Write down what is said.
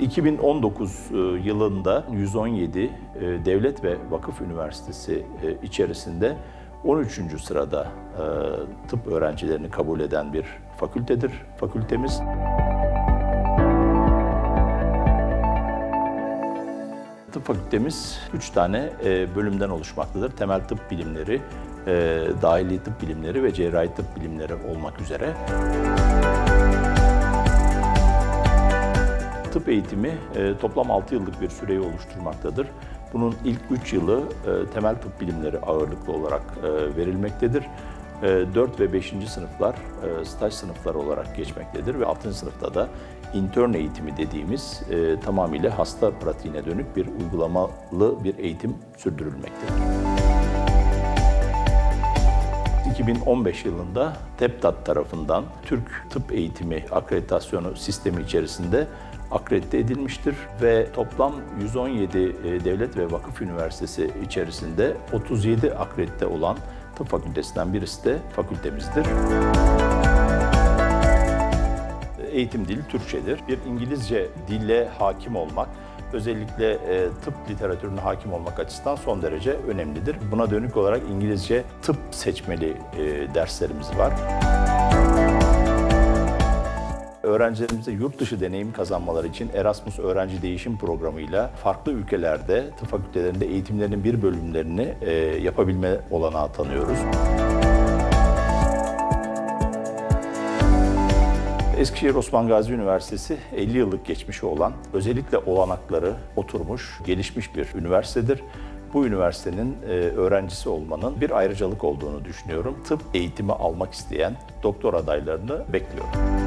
2019 e, yılında 117 e, devlet ve vakıf üniversitesi e, içerisinde 13. sırada tıp öğrencilerini kabul eden bir fakültedir, fakültemiz. Tıp fakültemiz 3 tane bölümden oluşmaktadır. Temel tıp bilimleri, dahili tıp bilimleri ve cerrahi tıp bilimleri olmak üzere. Tıp eğitimi e, toplam 6 yıllık bir süreyi oluşturmaktadır. Bunun ilk 3 yılı e, temel tıp bilimleri ağırlıklı olarak e, verilmektedir. 4 ve 5. sınıflar staj sınıfları olarak geçmektedir ve 6. sınıfta da intern eğitimi dediğimiz tamamıyla hasta pratiğine dönük bir uygulamalı bir eğitim sürdürülmektedir. 2015 yılında TEPTAT tarafından Türk Tıp Eğitimi Akreditasyonu sistemi içerisinde akredite edilmiştir ve toplam 117 e, devlet ve vakıf üniversitesi içerisinde 37 akredite olan tıp fakültesinden birisi de fakültemizdir. Eğitim dili Türkçedir. Bir İngilizce dille hakim olmak, özellikle e, tıp literatürüne hakim olmak açısından son derece önemlidir. Buna dönük olarak İngilizce tıp seçmeli e, derslerimiz var. Öğrencilerimize yurt dışı deneyim kazanmaları için Erasmus Öğrenci Değişim Programı'yla farklı ülkelerde tıp fakültelerinde eğitimlerinin bir bölümlerini e, yapabilme olanağı tanıyoruz. Eskişehir Osman Gazi Üniversitesi 50 yıllık geçmişi olan, özellikle olanakları oturmuş, gelişmiş bir üniversitedir. Bu üniversitenin e, öğrencisi olmanın bir ayrıcalık olduğunu düşünüyorum. Tıp eğitimi almak isteyen doktor adaylarını bekliyorum.